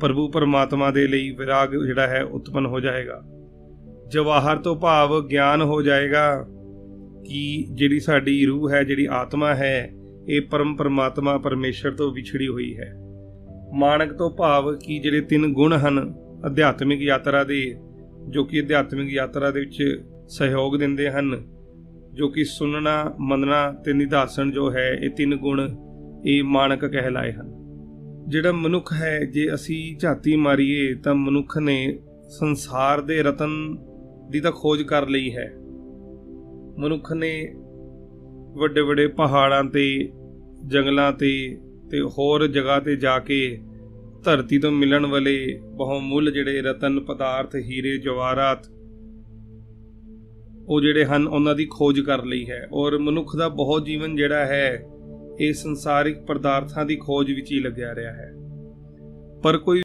ਪ੍ਰਭੂ ਪਰਮਾਤਮਾ ਦੇ ਲਈ ਵਿਰਾਗ ਜਿਹੜਾ ਹੈ ਉਤਪਨ ਹੋ ਜਾਏਗਾ। ਜਵਾਹਰ ਤੋਂ ਭਾਵ ਗਿਆਨ ਹੋ ਜਾਏਗਾ ਕਿ ਜਿਹੜੀ ਸਾਡੀ ਰੂਹ ਹੈ, ਜਿਹੜੀ ਆਤਮਾ ਹੈ, ਇਹ ਪਰਮ ਪਰਮਾਤਮਾ ਪਰਮੇਸ਼ਰ ਤੋਂ ਵਿਛੜੀ ਹੋਈ ਹੈ। ਮਾਨਕ ਤੋਂ ਭਾਵ ਕਿ ਜਿਹੜੇ ਤਿੰਨ ਗੁਣ ਹਨ, ਅਧਿਆਤਮਿਕ ਯਾਤਰਾ ਦੇ, ਜੋ ਕਿ ਅਧਿਆਤਮਿਕ ਯਾਤਰਾ ਦੇ ਵਿੱਚ ਸਹਿਯੋਗ ਦਿੰਦੇ ਹਨ, ਜੋ ਕਿ ਸੁਣਨਾ, ਮੰਨਣਾ ਤੇ ਨਿਧਾਸਨ ਜੋ ਹੈ, ਇਹ ਤਿੰਨ ਗੁਣ ਇਹ ਮਾਨਕ ਕਹਿਲਾਏ ਹਨ। ਜਿਹੜਾ ਮਨੁੱਖ ਹੈ, ਜੇ ਅਸੀਂ ਝਾਤੀ ਮਾਰੀਏ, ਤਾਂ ਮਨੁੱਖ ਨੇ ਸੰਸਾਰ ਦੇ ਰਤਨ ਦੀ ਤਾਂ ਖੋਜ ਕਰ ਲਈ ਹੈ। ਮਨੁੱਖ ਨੇ ਵੱਡੇ ਵੱਡੇ ਪਹਾੜਾਂ ਤੇ, ਜੰਗਲਾਂ ਤੇ ਤੇ ਹੋਰ ਜਗ੍ਹਾ ਤੇ ਜਾ ਕੇ ਧਰਤੀ ਤੋਂ ਮਿਲਣ ਵਾਲੇ ਬਹੁਮੁੱਲ ਜਿਹੜੇ ਰਤਨ ਪਦਾਰਥ, ਹੀਰੇ, ਜਵਾਹਰਾਤ, ਉਹ ਜਿਹੜੇ ਹਨ, ਉਹਨਾਂ ਦੀ ਖੋਜ ਕਰ ਲਈ ਹੈ। ਔਰ ਮਨੁੱਖ ਦਾ ਬਹੁਤ ਜੀਵਨ ਜਿਹੜਾ ਹੈ ਇਹ ਸੰਸਾਰਿਕ ਪਦਾਰਥਾਂ ਦੀ ਖੋਜ ਵਿੱਚ ਹੀ ਲੱਗਿਆ ਰਿਹਾ ਹੈ। ਪਰ ਕੋਈ